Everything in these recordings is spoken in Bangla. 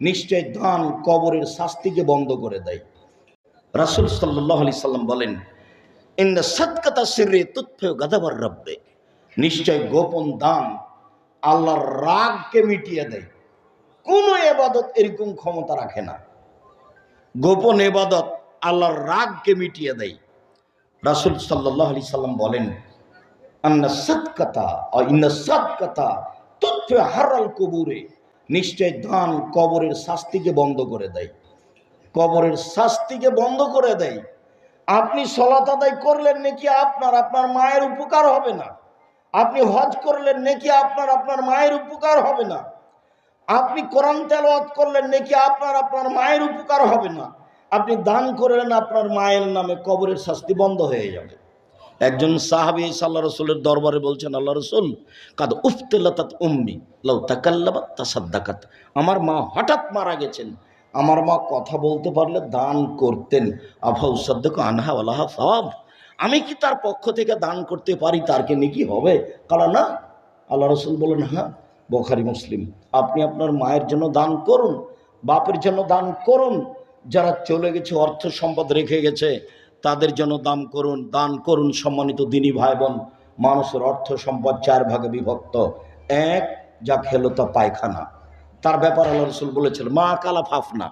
নিশ্চয় দান কবরের শাস্তিকে বন্ধ করে দেয়। রাসুল সাল্লাহ আলি সাল্লাম বলেন ইন্দা সৎকতা সিরে তুৎফে গাদাবার রব্বে। নিশ্চয় গোপন দান আল্লাহর রাগকে মিটিয়ে দেয়। কোনো এবাদত এরকম ক্ষমতা রাখে না। গোপন এবাদত আল্লাহর রাগকে মিটিয়ে দেয়। রাসুল সাল্লাহ আলি সাল্লাম বলেন, আন্না সৎকতা ইন্না সৎকতা তথ্য হারাল কবুরে। নিশ্চয় দান কবরের শাস্তিকে বন্ধ করে দেয়। কবরের শাস্তিকে বন্ধ করে দেয়। আপনি সলাত আদায় করলেন নাকি আপনার? আপনার মায়ের উপকার হবে না। আপনি হজ করলেন নাকি আপনার? আপনার মায়ের উপকার হবে না। আপনি কোরআন তেলাওয়াত করলেন নাকি আপনার? আপনার মায়ের উপকার হবে না। আপনি দান করলেন আপনার মায়ের নামে কবরের শাস্তি বন্ধ হয়ে যাবে। একজন সাহাবি সাল্লাহ রসুলের দরবারে বলছেন আল্লাহ রসুল, কাদ উফতেলাত উম্মি, লাউ তাকাল্লাবাত তাসাদ্দাকাত। আমার মা হঠাৎ মারা গেছেন। আমার মা কথা বলতে পারলে দান করতেন। আফা উসাদ্দক আনহা আল্লাহ সব আমি কি তার পক্ষ থেকে দান করতে পারি? তার কি নাকি হবে? কালা, না। আল্লাহ রসুল বলেন হ্যাঁ বখারি, মুসলিম। আপনি আপনার মায়ের জন্য দান করুন, বাপের জন্য দান করুন। যারা চলে গেছে, অর্থ সম্পদ রেখে গেছে তাদের জন্য দান করুন দান করুন সম্মানিত দিনী ভাই বোন মানুষের অর্থ সম্পদ চার ভাগে বিভক্ত। এক, যা খেলো তা পায়খানা। তার ব্যাপার আল্লাহ রসুল বলেছিল মা কালা ফাফনা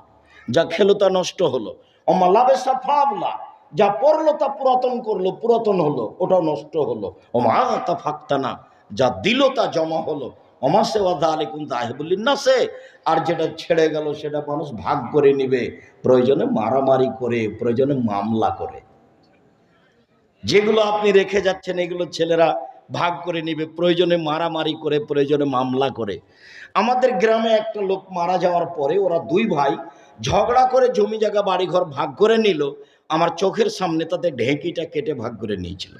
যা খেলো তা নষ্ট হলো। অমা লাভেসা ফাবলা, যা পড়ল তা পুরাতন করল, পুরাতন হলো, ওটাও নষ্ট হলো। ওমা তা ফাঁকতানা, যা দিল তা জমা হলো। অমা সেওয়া দা আলিকুম দাহেবুল্লিন না সে আর যেটা ছেড়ে গেল সেটা মানুষ ভাগ করে নিবে। প্রয়োজনে মারামারি করে, প্রয়োজনে মামলা করে। যেগুলো আপনি রেখে যাচ্ছেন, এগুলো ছেলেরা ভাগ করে নিবে, প্রয়োজনে মারামারি করে, প্রয়োজনে মামলা করে। আমাদের গ্রামে একটা লোক মারা যাওয়ার পরে ওরা দুই ভাই ঝগড়া করে জমি জায়গা, বাড়িঘর ভাগ করে নিল। আমার চোখের সামনে তাদের ঢেঁকিটা কেটে ভাগ করে নিয়েছিল।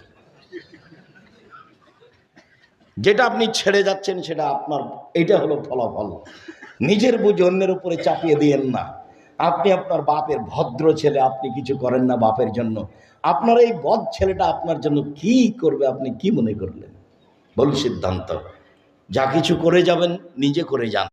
যেটা আপনি ছেড়ে যাচ্ছেন সেটা আপনার এটা হলো ফলাফল। নিজের বুঝ অন্যের উপরে চাপিয়ে দিয়েন না। আপনি আপনার বাপের ভদ্র ছেলে, আপনি কিছু করেন না বাপের জন্য। আপনার এই বদ ছেলেটা আপনার জন্য কি করবে, আপনি কি মনে করলেন? বল সিদ্ধান্ত। যা কিছু করে যাবেন, নিজে করে যান।